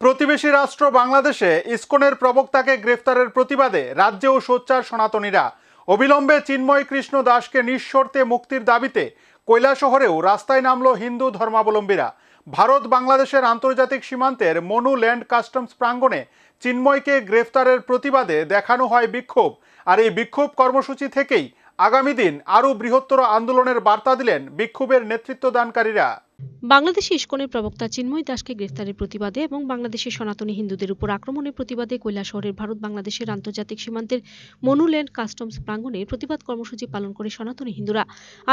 প্রতিবেশী রাষ্ট্র বাংলাদেশে ইসকনের প্রবক্তাকে গ্রেফতারের প্রতিবাদে রাজ্যেও সোচ্চার সনাতনীরা। অবিলম্বে চিন্ময় কৃষ্ণ দাসকে নিঃশর্তে মুক্তির দাবিতে কৈলাসহরেও রাস্তায় নামল হিন্দু ধর্মাবলম্বীরা। ভারত বাংলাদেশের আন্তর্জাতিক সীমান্তের মনু ল্যান্ড কাস্টমস প্রাঙ্গণে চিন্ময়কে গ্রেফতারের প্রতিবাদে দেখানো হয় বিক্ষোভ। আর এই বিক্ষোভ কর্মসূচি থেকেই আগামী দিন আরও বৃহত্তর আন্দোলনের বার্তা দিলেন বিক্ষোভের নেতৃত্বদানকারীরা। বাংলাদেশে ইস্কনের প্রবক্তা চিন্ময় দাসকে গ্রেফতারের প্রতিবাদে এবং বাংলাদেশের সনাতনী হিন্দুদের উপর আক্রমণের প্রতিবাদে কৈলাসহরের ভারত বাংলাদেশের আন্তর্জাতিক সীমান্তের মনুল্যান্ড কাস্টমস প্রাঙ্গণে প্রতিবাদ কর্মসূচি পালন করে সনাতনী হিন্দুরা।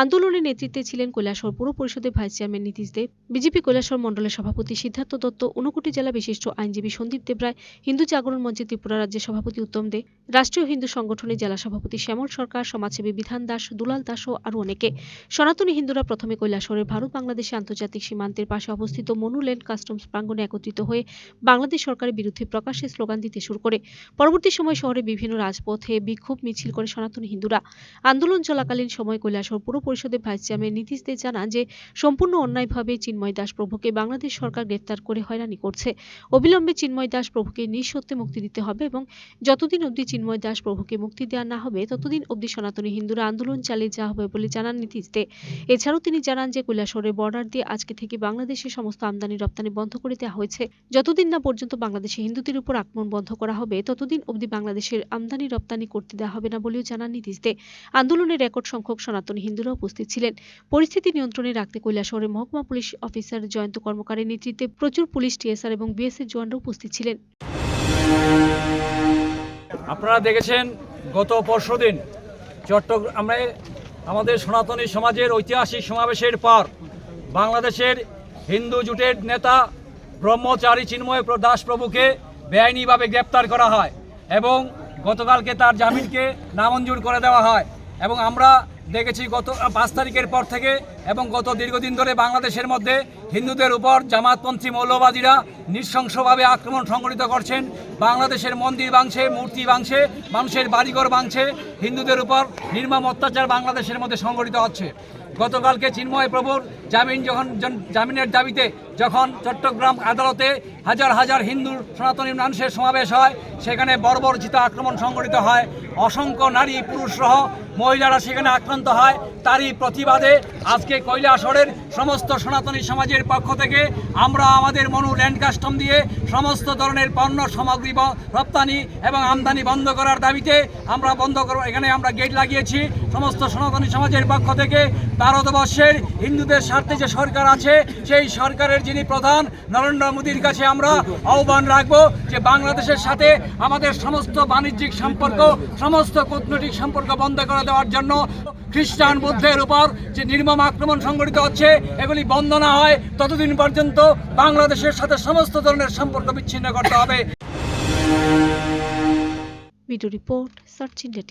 আন্দোলনের নেতৃত্বে ছিলেন কৈলাসহর পুর পরিষদের vice chairman Nitish Deb BJP Kailashahar মণ্ডলের সভাপতি সিদ্ধার্থ দত্ত, ঊনকোটি জেলা বিশিষ্ট আইনজীবী সন্দীপ দেবরায় হিন্দু জাগরণ মঞ্চে ত্রিপুরা রাজ্যের সভাপতি উত্তম দে, রাষ্ট্রীয় হিন্দু সংগঠনের জেলা সভাপতি শ্যামল সরকার, সমাজসেবী বিধান দাস, দুলাল দাস ও আরও অনেকে। সনাতনী হিন্দুরা প্রথমে কৈলাসহরের ভারত বাংলাদেশে আন্তর্জাতিক সীমান্তের পাশে অবস্থিত মনুল্যান্ড কাস্টমস প্রাঙ্গণে একত্রিত হয়ে বাংলাদেশ সরকারের বিরুদ্ধে প্রকাশ্যে স্লোগান দিতে শুরু করে। পরবর্তী সময় শহরের বিভিন্ন রাজপথে বিক্ষোভ মিছিল করে সনাতনী হিন্দুরা। আন্দোলন চলাকালীন সময় কৈলাসহর পুর পরিষদের ভাইস চেয়ারম্যান নীতিশ দে জানান যে, সম্পূর্ণ অন্যায়ভাবে চিন্ময় দাস প্রভুকে বাংলাদেশ সরকার গ্রেফতার করে হয়রানি করছে। অবিলম্বে চিন্ময় দাস প্রভুকে নিঃসত্ত্বে মুক্তি দিতে হবে এবং যতদিন অবধি চিন্ময় দাস প্রভুকে মুক্তি দেওয়া না হবে, ততদিন অবধি সনাতনী হিন্দুরা আন্দোলন চালিয়ে যাওয়া হবে বলে জানান নীতিশ দে। এছাড়াও তিনি জানান যে, কৈলাসহরের বর্ডার দিয়ে আজকে থেকে বাংলাদেশের সমস্ত আমদানি রপ্তানি বন্ধ করে দেওয়া হয়েছে। যতদিন না পর্যন্ত বাংলাদেশে হিন্দুদের উপর আক্রমণ বন্ধ করা হবে, ততদিন অবধি বাংলাদেশের আমদানি রপ্তানি করতে দেওয়া হবে না বলেও জানান নীতিশ দে। আন্দোলনে রেকর্ড সংখ্যক সনাতনী হিন্দুরা উপস্থিত ছিলেন। পরিস্থিতি নিয়ন্ত্রণে রাখতে কৈলাসহরের মহকুমা পুলিশ অফিসার জয়ন্ত কর্মকারের নেতৃত্বে প্রচুর পুলিশ, টিএসআর এবং বিএসএফ জওয়ানরা উপস্থিত ছিলেন। আপনারা দেখেছেন, গত পরশুদিন চট্টগ্রামে আমাদের সনাতনী সমাজের ঐতিহাসিক সমাবেশের পর বাংলাদেশের হিন্দু জোটের নেতা ব্রহ্মচারী চিন্ময় দাস প্রভুকে বেআইনিভাবে গ্রেপ্তার করা হয় এবং গতকালকে তার জামিনকে নামঞ্জুর করে দেওয়া হয় এবং আমরা দেখেছি গত পাঁচ তারিখের পর থেকে এবং গত দীর্ঘদিন ধরে বাংলাদেশের মধ্যে হিন্দুদের উপর জামাতপন্থী মৌলবাদীরা নৃশংসভাবে আক্রমণ সংগঠিত করছেন। বাংলাদেশের মন্দির ভাঙছে, মূর্তি ভাঙছে, মানুষের বাড়িঘর ভাঙছে, হিন্দুদের উপর নির্মম অত্যাচার বাংলাদেশের মধ্যে সংগঠিত হচ্ছে। গতকালকে চিন্ময় প্রভুর জামিন যখন জামিনের দাবিতে যখন চট্টগ্রাম আদালতে হাজার হাজার হিন্দু সনাতনী মানুষের সমাবেশ হয়, সেখানে বর্বরচিত আক্রমণ সংঘটিত হয়। অসংখ্য নারী, পুরুষ সহ মহিলারা সেখানে আক্রান্ত হয়, তারই প্রতিবাদে আজকে কৈলাসহরের সমস্ত সনাতনী সমাজের পক্ষ থেকে আমরা আমাদের মনু ল্যান্ড কাস্টম দিয়ে সমস্ত ধরনের পণ্য, সামগ্রী রপ্তানি এবং আমদানি বন্ধ করার দাবিতে আমরা বন্ধ করব। এখানে আমরা গেট লাগিয়েছি। সমস্ত সনাতনী সমাজের পক্ষ থেকে ভারতবর্ষের হিন্দুদের স্বার্থে যে সরকার আছে, সেই সরকারের যিনি প্রধান, নরেন্দ্র মোদীর কাছে আমরা আহ্বান রাখব যে বাংলাদেশের সাথে আমাদের সমস্ত বাণিজ্যিক সম্পর্ক, সমস্ত কূটনৈতিক সম্পর্ক বন্ধ করে দেওয়ার জন্য খ্রিস্টান বুদ্ধের উপর যে নির্মম আক্রমণ সংঘটিত হচ্ছে, এগুলি বন্ধ না হয়, ততদিন পর্যন্ত বাংলাদেশের সাথে সমস্ত ধরনের সম্পর্ক বিচ্ছিন্ন করতে হবে। Video report, search India